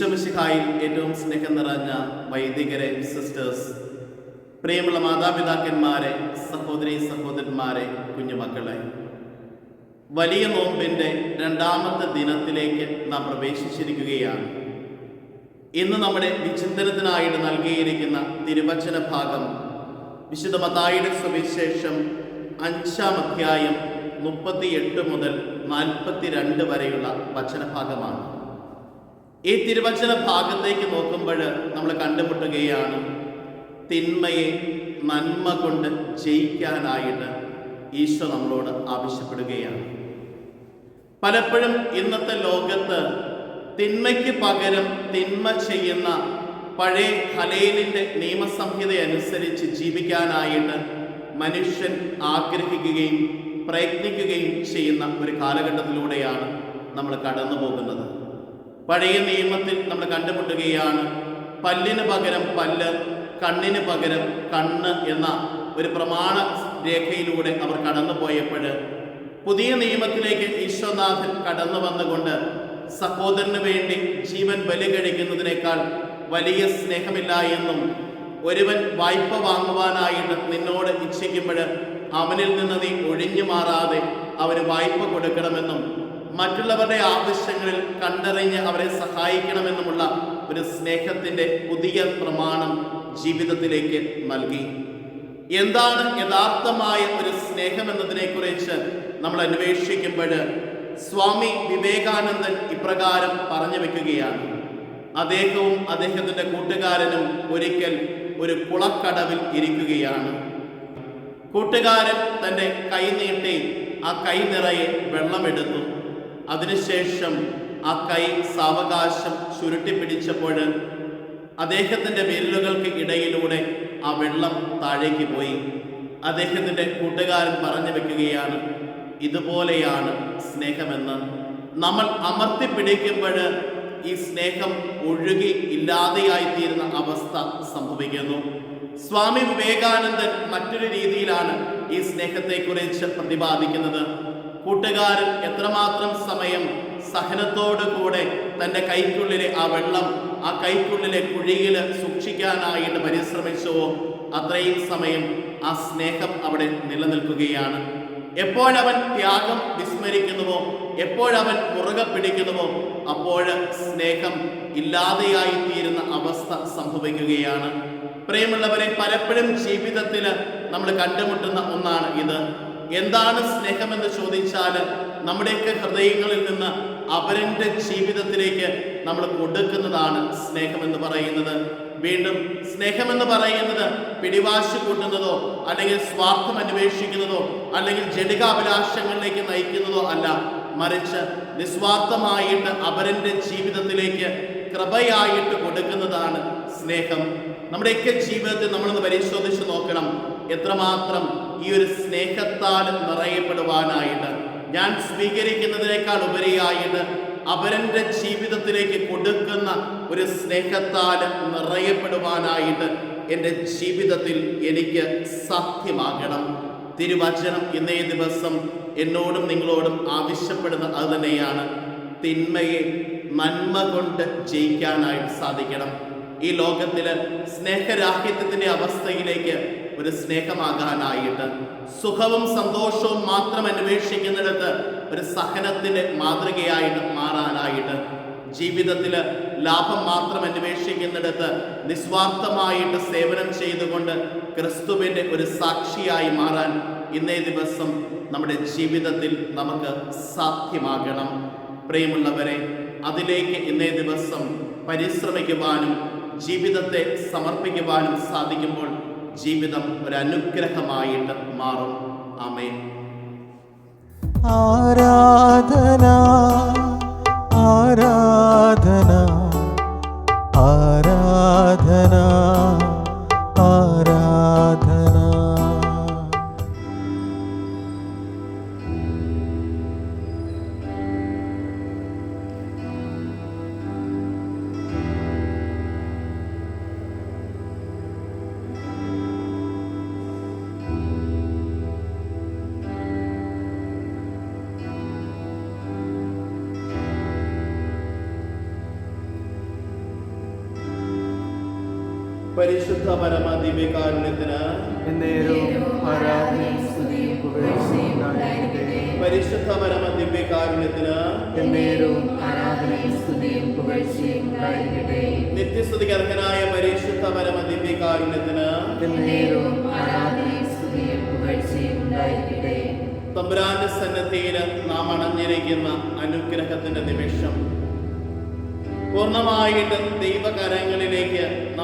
ഈശോമിശിഹായിൽ ഏറ്റവും സ്നേഹം നിറഞ്ഞ വൈദികരെ സിസ്റ്റേഴ്സ് പ്രിയമുള്ള മാതാപിതാക്കന്മാരെ സഹോദരി സഹോദരന്മാരെ കുഞ്ഞുമക്കളെ. വലിയ നോമ്പിന്റെ രണ്ടാമത്തെ ദിനത്തിലേക്ക് നാം പ്രവേശിച്ചിരിക്കുകയാണ്. ഇന്ന് നമ്മുടെ വിചിന്തനത്തിനായിട്ട് നൽകിയിരിക്കുന്ന തിരുവചന ഭാഗം വിശുദ്ധ മതായുടെ സുവിശേഷം അഞ്ചാം അധ്യായം മുപ്പത്തിയെട്ട് മുതൽ നാൽപ്പത്തിരണ്ട് വരെയുള്ള വചനഭാഗമാണ്. ഈ തിരുവചന ഭാഗത്തേക്ക് നോക്കുമ്പോൾ നമ്മൾ കണ്ടുമുട്ടുകയാണ് തിന്മയെ നന്മ കൊണ്ട് ജയിക്കാനായിട്ട് ഈശോ നമ്മളോട് ആവശ്യപ്പെടുകയാണ്. പലപ്പോഴും ഇന്നത്തെ ലോകത്ത് തിന്മയ്ക്ക് പകരം തിന്മ ചെയ്യുന്ന പഴയ ഹലേലിന്റെ നിയമസംഹിത അനുസരിച്ച് ജീവിക്കാനായിട്ട് മനുഷ്യൻ ആഗ്രഹിക്കുകയും പ്രയത്നിക്കുകയും ചെയ്യുന്ന ഒരു കാലഘട്ടത്തിലൂടെയാണ് നമ്മൾ കടന്നു പോകുന്നത് പഴയ നിയമത്തിൽ നമ്മൾ കണ്ടുമുട്ടുകയാണ്. പല്ലിന് പകരം പല്ല് കണ്ണിന് പകരം കണ്ണ് എന്ന ഒരു പ്രമാണ രേഖയിലൂടെ അവർ കടന്നുപോയപ്പോൾ പുതിയ നിയമത്തിലേക്ക് ഈശ്വനാഥൻ കടന്നു വന്നുകൊണ്ട് സഹോദരന് വേണ്ടി ജീവൻ ബലി കഴിക്കുന്നതിനേക്കാൾ വലിയ സ്നേഹമില്ല എന്നും ഒരുവൻ വായ്പ വാങ്ങുവാനായിട്ട് നിന്നോട് ഇച്ഛിക്കുമ്പോൾ അവനിൽ നിന്ന് നീ ഒഴിഞ്ഞു മാറാതെ അവന് വായ്പ കൊടുക്കണമെന്നും മറ്റുള്ളവരുടെ ആവശ്യങ്ങളിൽ കണ്ടറിഞ്ഞ് അവരെ സഹായിക്കണമെന്നുമുള്ള ഒരു സ്നേഹത്തിന്റെ പുതിയ പ്രമാണം ജീവിതത്തിലേക്ക് നൽകി. എന്താണ് യഥാർത്ഥമായ ഒരു സ്നേഹം എന്നതിനെക്കുറിച്ച് നമ്മൾ അന്വേഷിക്കുമ്പോൾ സ്വാമി വിവേകാനന്ദൻ ഇപ്രകാരം പറഞ്ഞു വെക്കുകയാണ്. അദ്ദേഹവും അദ്ദേഹത്തിന്റെ കൂട്ടുകാരനും ഒരിക്കൽ ഒരു കുളക്കടവിൽ ഇരിക്കുകയാണ്. കൂട്ടുകാരൻ തന്റെ കൈ നീട്ടി ആ കൈ നിറയെ വെള്ളമെടുത്തു. അതിനുശേഷം ആ കൈ സാവകാശം ചുരുട്ടിപ്പിടിച്ചപ്പോൾ അദ്ദേഹത്തിന്റെ വിരലുകൾക്ക് ഇടയിലൂടെ ആ വെള്ളം താഴേക്ക് പോയി. അദ്ദേഹത്തിന്റെ കൂട്ടുകാരൻ പറഞ്ഞു വെക്കുകയാണ് ഇതുപോലെയാണ് സ്നേഹമെന്ന്. നമ്മൾ അമർത്തി പിടിക്കുമ്പോൾ ഈ സ്നേഹം ഒഴുകി ഇല്ലാതെയായിത്തീരുന്ന അവസ്ഥ സംഭവിക്കുന്നു. സ്വാമി വിവേകാനന്ദൻ മറ്റൊരു രീതിയിലാണ് ഈ സ്നേഹത്തെക്കുറിച്ച് പ്രതിപാദിക്കുന്നത്. കൂട്ടുകാരൻ എത്രമാത്രം സമയം സഹനത്തോടു കൂടെ തന്റെ കൈക്കുള്ളിലെ ആ വെള്ളം ആ കൈക്കുള്ളിലെ കുഴിയിൽ സൂക്ഷിക്കാനായിട്ട് പരിശ്രമിച്ചുവോ അത്രയും സമയം ആ സ്നേഹം അവിടെ നിലനിൽക്കുകയാണ്. എപ്പോഴവൻ ത്യാഗം വിസ്മരിക്കുന്നുവോ എപ്പോഴവൻ മുറുകെ പിടിക്കുന്നുവോ അപ്പോൾ സ്നേഹം ഇല്ലാതെയായി തീരുന്ന അവസ്ഥ സംഭവിക്കുകയാണ്. പ്രിയമുള്ളവരെ പലപ്പോഴും ജീവിതത്തിൽ നമ്മൾ കണ്ടുമുട്ടുന്ന ഒന്നാണ് ഇത്. എന്താണ് സ്നേഹമെന്ന് ചോദിച്ചാൽ നമ്മുടെയൊക്കെ ഹൃദയങ്ങളിൽ നിന്ന് അവരന്റെ ജീവിതത്തിലേക്ക് നമ്മൾ കൊടുക്കുന്നതാണ് സ്നേഹമെന്ന് പറയുന്നത്. വീണ്ടും സ്നേഹമെന്ന് പറയുന്നത് പിടിവാശി കൂട്ടുന്നതോ അല്ലെങ്കിൽ സ്വാർത്ഥം അന്വേഷിക്കുന്നതോ അല്ലെങ്കിൽ ജടികാഭിലാഷങ്ങളിലേക്ക് നയിക്കുന്നതോ അല്ല. മറിച്ച് നിസ്വാർത്ഥമായിട്ട് അവരന്റെ ജീവിതത്തിലേക്ക് കൃപയായിട്ട് കൊടുക്കുന്നതാണ് സ്നേഹം. നമ്മുടെയൊക്കെ ജീവിതത്തിൽ നമ്മളൊന്ന് പരിശോധിച്ച് നോക്കണം. എത്രമാത്രം ഈ ഒരു സ്നേഹത്താൽ നിറയപ്പെടുവാനായിട്ട്. ഞാൻ സ്വീകരിക്കുന്നതിനേക്കാൾ ഉപരിയായിട്ട് അവരന്റെ ജീവിതത്തിലേക്ക് കൊടുക്കുന്ന ഒരു സ്നേഹത്താൽ നിറയപ്പെടുവാനായിട്ട് എന്റെ ജീവിതത്തിൽ എനിക്ക് സാധ്യമാകണം. തിരുവചനം ഇന്നേ ദിവസം എന്നോടും നിങ്ങളോടും ആവശ്യപ്പെടുന്ന അത് തന്നെയാണ്. തിന്മയെ നന്മ കൊണ്ട് ജയിക്കാനായിട്ട് സാധിക്കണം. ഈ ലോകത്തിൽ സ്നേഹരാഹിത്യത്തിന്റെ അവസ്ഥയിലേക്ക് ഒരു സ്നേഹമാകാനായിട്ട് സുഖവും സന്തോഷവും മാത്രം അന്വേഷിക്കുന്നിടത്ത് ഒരു സഹനത്തിന്റെ മാതൃകയായിട്ട് മാറാനായിട്ട് ജീവിതത്തിൽ ലാഭം മാത്രം അന്വേഷിക്കുന്നിടത്ത് നിസ്വാർത്ഥമായിട്ട് സേവനം ചെയ്തുകൊണ്ട് ക്രിസ്തുവിന്റെ ഒരു സാക്ഷിയായി മാറാൻ ഇന്നേ ദിവസം നമ്മുടെ ജീവിതത്തിൽ നമുക്ക് സാധ്യമാകണം. പ്രിയമുള്ളവരെ അതിലേക്ക് ഇന്നേ ദിവസം പരിശ്രമിക്കുവാനും ജീവിതത്തെ സമർപ്പിക്കുവാനും സാധിക്കുമ്പോൾ ജീവിതം ഒരു അനുഗ്രഹമായിട്ട് മാറും. ആമേൻ. ആരാധന ആരാധന. പരിശുദ്ധ പരമ ദിവ്യകാരുണ്യത്തിന് എന്നേരവും ആരാധനയും സ്തുതിയും പുകഴ്ചയും ഉണ്ടായിരിക്കട്ടെ. പരിശുദ്ധ പരമ ദിവ്യകാരുണ്യത്തിന് എന്നേരവും ആരാധനയും സ്തുതിയും പുകഴ്ചയും ഉണ്ടായിരിക്കട്ടെ. നിത്യസ്തുതിക്ക് അർഹനായ പരിശുദ്ധ പരമ ദിവ്യകാരുണ്യത്തിന് എന്നേരവും ആരാധനയും സ്തുതിയും പുകഴ്ചയും ഉണ്ടായിരിക്കട്ടെ. തമ്പുരാന്റെ സന്നദ്ധിയിൽ നാം അണഞ്ഞിരിക്കുന്ന അനുഗ്രഹത്തിന്റെ നിമിഷം പൂർണമായിട്ട് ദൈവകരങ്ങളിലേക്ക്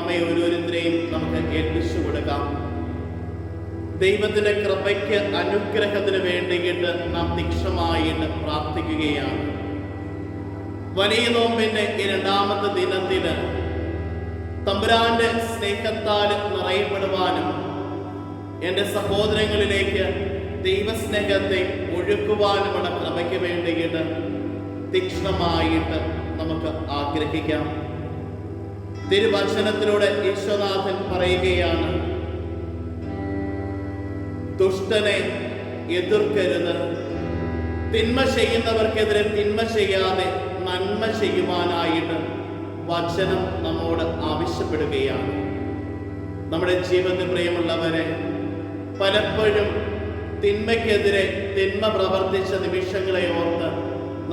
നമ്മെ ഓരോരുത്തരെയും നമുക്ക് ഏൽപ്പിച്ചു കൊടുക്കാം. ദൈവത്തിന്റെ കൃപയ്ക്ക് അനുഗ്രഹത്തിന് വേണ്ടിയിട്ട് നാം തീക്ഷമായിട്ട് പ്രാർത്ഥിക്കുകയാണ്. വലിയ നോമ്പിന്റെ ഈ രണ്ടാമത്തെ ദിനത്തിന് തമ്പുരാന്റെ സ്നേഹത്താൽ നിറയപ്പെടുവാനും എന്റെ സഹോദരങ്ങളിലേക്ക് ദൈവസ്നേഹത്തെ ഒഴുക്കുവാനുമുള്ള കൃപയ്ക്ക് വേണ്ടിയിട്ട് തീക്ഷണമായിട്ട് നമുക്ക് ആഗ്രഹിക്കാം. തിരുവചനത്തിലൂടെ ഈശ്വനാഥൻ പറയുകയാണ് ദുഷ്ടനെ എതിർക്കരുത്. തിന്മ ചെയ്യുന്നവർക്കെതിരെ തിന്മ ചെയ്യാതെ നന്മ ചെയ്യുവാനായിട്ട് വചനം നമ്മോട് ആവശ്യപ്പെടുകയാണ്. നമ്മുടെ ജീവിതത്തിൽ പ്രിയമുള്ളവരെ പലപ്പോഴും തിന്മയ്ക്കെതിരെ തിന്മ പ്രവർത്തിച്ച നിമിഷങ്ങളെ ഓർത്ത്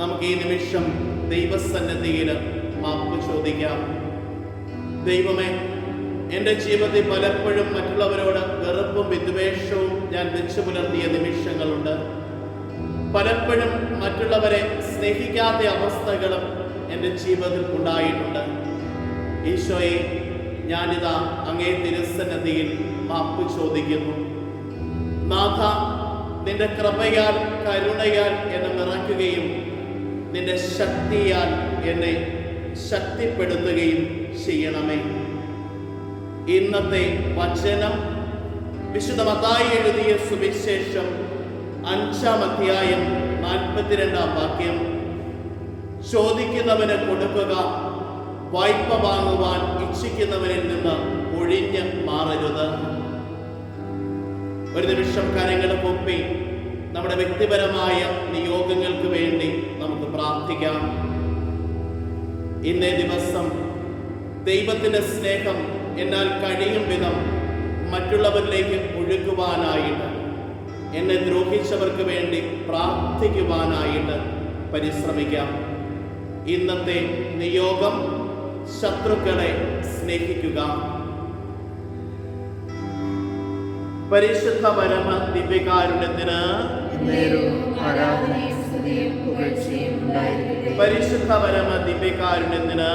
നമുക്ക് ഈ നിമിഷം ദൈവസന്നദ്ധിയിൽ മാപ്പ് ചോദിക്കാം. ദൈവമേ എന്റെ ജീവിതത്തിൽ പലപ്പോഴും മറ്റുള്ളവരോട് വെറുപ്പും വിദ്വേഷവും ഞാൻ വെച്ചു പുലർത്തിയ നിമിഷങ്ങളുണ്ട്. പലപ്പോഴും മറ്റുള്ളവരെ സ്നേഹിക്കാത്ത അവസ്ഥകളും എന്റെ ജീവിതത്തിൽ ഉണ്ടായിട്ടുണ്ട്. ഈശോയെ ഞാനിതാ അങ്ങേ തിരുസന്നതിയിൽ മാപ്പ് ചോദിക്കുന്നു. നാഥ നിന്റെ കൃപയാൽ കരുണയാൽ എന്നെ നിറയ്ക്കുകയും നിന്റെ ശക്തിയാൽ എന്നെ ശക്തിപ്പെടുത്തുകയും ചെയ്യണമേ. ഇന്നത്തെ വചനം വിശുദ്ധ മതായി എഴുതിയ സുവിശേഷം അഞ്ചാം അധ്യായം നാൽപ്പത്തിരണ്ടാം വാക്യം. ചോദിക്കുന്നവന് കൊടുക്കുക വായ്പ വാങ്ങുവാൻ ഇച്ഛിക്കുന്നവനിൽ നിന്ന് ഒഴിഞ്ഞ് മാറരുത്. ഒരു നിമിഷം കരങ്ങൾ പൊപ്പി. നമ്മുടെ വ്യക്തിപരമായ നിയോഗങ്ങൾക്ക് വേണ്ടി നമുക്ക് പ്രാർത്ഥിക്കാം. ഇന്നേ ദിവസം ദൈവത്തിന്റെ സ്നേഹം എന്നാൽ കഴിയും വിധം മറ്റുള്ളവരിലേക്ക് ഒഴുകുവാനായിട്ട് എന്നെ ദ്രോഹിച്ചവർക്ക് വേണ്ടി പ്രാർത്ഥിക്കുവാനായിട്ട് പരിശ്രമിക്കാം. ഇന്നത്തെ നിയോഗം ശത്രുക്കളെ സ്നേഹിക്കുക. പരിശുദ്ധ പരമ ദിവ്യകാരുണ്യത്തിന് എന്നേരവും പരിശുദ്ധ പരമ ദിവ്യകാരുണ്യത്തിന്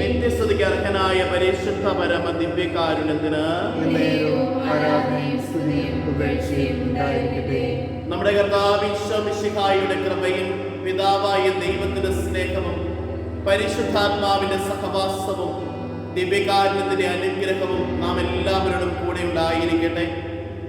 നിത്യസ്തുതിക്ക് അർഹനായ പരിശുദ്ധ പരമ ദിവ്യകാരുണ്യത്തിന് നമ്മുടെ കർത്താവിശ്വമിഷിഹായുടെ കൃപയും പിതാവായ ദൈവത്തിന്റെ സ്നേഹവും പരിശുദ്ധാത്മാവിന്റെ സഹവാസവും ദിവ്യകാരുണ്യത്തിന്റെ അനുഗ്രഹവും നാം എല്ലാവരോടും കൂടെ ഉണ്ടായിരിക്കട്ടെ.